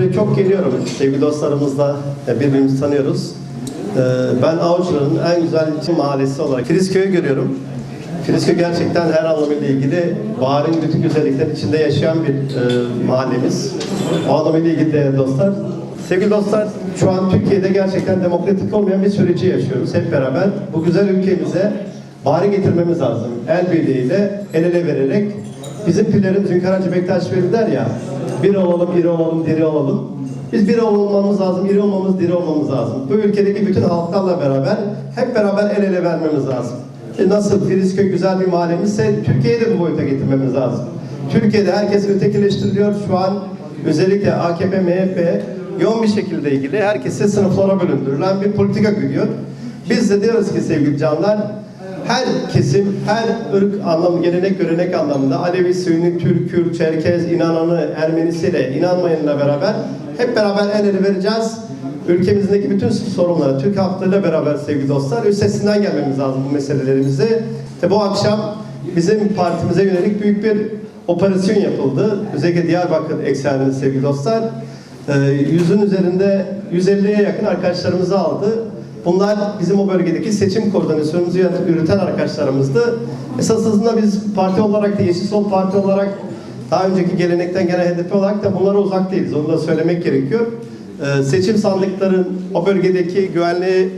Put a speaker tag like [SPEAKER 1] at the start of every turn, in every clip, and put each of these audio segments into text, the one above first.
[SPEAKER 1] buraya çok geliyorum. Sevgili dostlarımızla e, birbirimizi tanıyoruz. E, Ben Avcılar'ın en güzel mahallesi olarak Filizköy'ü görüyorum. Filizköy gerçekten her anlamıyla ilgili baharın bütün güzellikleri içinde yaşayan bir e, mahallemiz. O anlamıyla ilgili değerli dostlar. Sevgili dostlar, şu an Türkiye'de gerçekten demokratik olmayan bir süreci yaşıyoruz hep beraber. Bu güzel ülkemize baharı getirmemiz lazım. El birliğiyle, el ele vererek. Bizim pillerimiz Hünkar Hacı Bektaş Veli der ya, bir olalım, iri olalım, diri olalım. Biz bir olmamız lazım, iri olmamız, diri olmamız lazım. Bu ülkedeki bütün halklarla beraber hep beraber el ele vermemiz lazım. E nasıl Filizköy güzel bir mahallemizse Türkiye'yi de bu boyuta getirmemiz lazım. Türkiye'de herkes ötekileştiriliyor. Şu an özellikle AKP, MHP yoğun bir şekilde ilgili herkesi sınıflara bölündürülen bir politika gidiyor. Biz de diyoruz ki sevgili canlar her kesim, her ırk anlamı, gelenek, görenek anlamında Alevi, Sünni, Türk, Kürt, Çerkez, inananı, Ermenisiyle, inanmayanla beraber hep beraber el ele vereceğiz. Ülkemizdeki bütün sorunlara, Türk halklarıyla beraber sevgili dostlar, üstesinden gelmemiz lazım bu meselelerimizi. İşte bu akşam bizim partimize yönelik büyük bir operasyon yapıldı. Özellikle Diyarbakır ekseninde sevgili dostlar. Ee, yüzün üzerinde 150'ye yakın arkadaşlarımızı aldı. Bunlar bizim o bölgedeki seçim koordinasyonumuzu yürüten arkadaşlarımızdı. Esasında biz parti olarak da Yeşil Sol Parti olarak daha önceki gelenekten gelen HDP olarak da bunlara uzak değiliz. Onu da söylemek gerekiyor. Ee, seçim sandıkların o bölgedeki güvenliği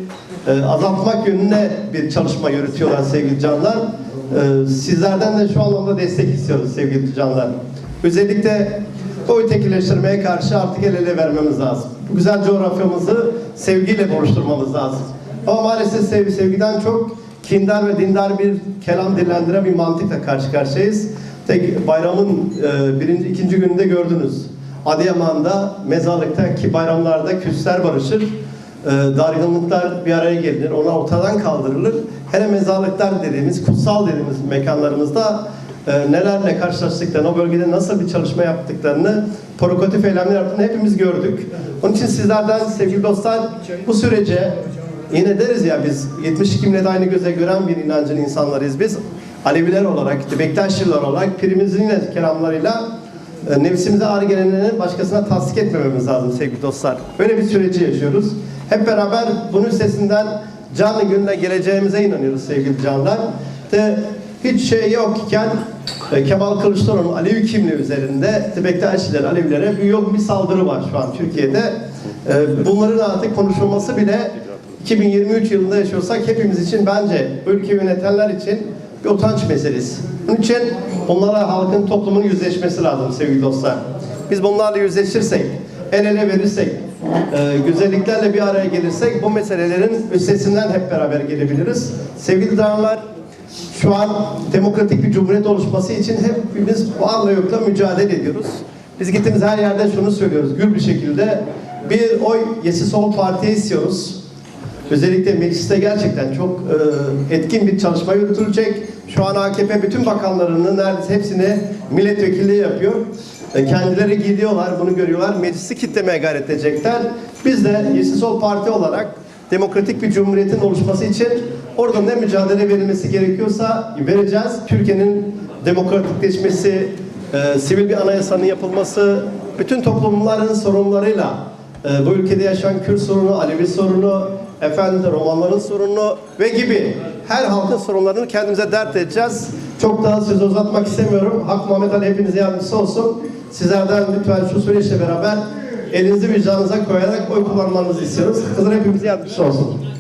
[SPEAKER 1] e, azaltmak yönüne bir çalışma yürütüyorlar sevgili canlar. Ee, sizlerden de şu anlamda destek istiyoruz sevgili canlar. Özellikle bu ötekileştirmeye karşı artık el ele vermemiz lazım. Bu güzel coğrafyamızı sevgiyle buluşturmamız lazım. Ama maalesef sevgi, sevgiden çok kindar ve dindar bir kelam dillendiren bir mantıkla karşı karşıyayız. Tek bayramın e, birinci, ikinci gününde gördünüz. Adıyaman'da, mezarlıkta ki bayramlarda küsler barışır. E, dargınlıklar bir araya gelir, ona ortadan kaldırılır. Hele mezarlıklar dediğimiz, kutsal dediğimiz mekanlarımızda e, nelerle karşılaştıklarını, o bölgede nasıl bir çalışma yaptıklarını, provokatif eylemler yaptığını hepimiz gördük. Onun için sizlerden sevgili dostlar bu sürece yine deriz ya biz 72 millet aynı göze gören bir inancın insanlarıyız biz. Aleviler olarak, Bektaşlılar olarak pirimizin yine kelamlarıyla e, nefsimize ağır gelenlerini başkasına tasdik etmememiz lazım sevgili dostlar. Böyle bir süreci yaşıyoruz. Hep beraber bunun üstesinden canlı gününe geleceğimize inanıyoruz sevgili canlar. De hiç şey yokken e, Kemal Kılıçdaroğlu'nun Alevi kimliği üzerinde Bektaşiler, Alevilere bir yok bir saldırı var şu an Türkiye'de. E, Bunların artık konuşulması bile 2023 yılında yaşıyorsak hepimiz için bence ülke yönetenler için bir utanç meselesi. Bunun için onlara halkın, toplumun yüzleşmesi lazım sevgili dostlar. Biz bunlarla yüzleşirsek, el ele verirsek, e, güzelliklerle bir araya gelirsek bu meselelerin üstesinden hep beraber gelebiliriz. Sevgili dağlar, şu an demokratik bir cumhuriyet oluşması için hepimiz varla yokla mücadele ediyoruz. Biz gittiğimiz her yerde şunu söylüyoruz gür bir şekilde. Bir oy Yeşil Sol Parti'ye istiyoruz. Özellikle mecliste gerçekten çok e, etkin bir çalışma yürütülecek. Şu an AKP bütün bakanlarının neredeyse hepsini milletvekilliği yapıyor. E, kendileri gidiyorlar, bunu görüyorlar. Meclisi kitlemeye gayret edecekler. Biz de Yeşil Sol Parti olarak demokratik bir cumhuriyetin oluşması için orada ne mücadele verilmesi gerekiyorsa vereceğiz. Türkiye'nin demokratikleşmesi, e, sivil bir anayasanın yapılması, bütün toplumların sorunlarıyla e, bu ülkede yaşayan Kürt sorunu, Alevi sorunu, efendim Romanların sorunu ve gibi her halkın sorunlarını kendimize dert edeceğiz. Çok daha sözü uzatmak istemiyorum. Hak Muhammed Ali hepinize yardımcısı olsun. Sizlerden lütfen şu süreçle beraber elinizi vicdanınıza koyarak oy kullanmanızı istiyoruz. Kızlar hepimize yardımcısı olsun.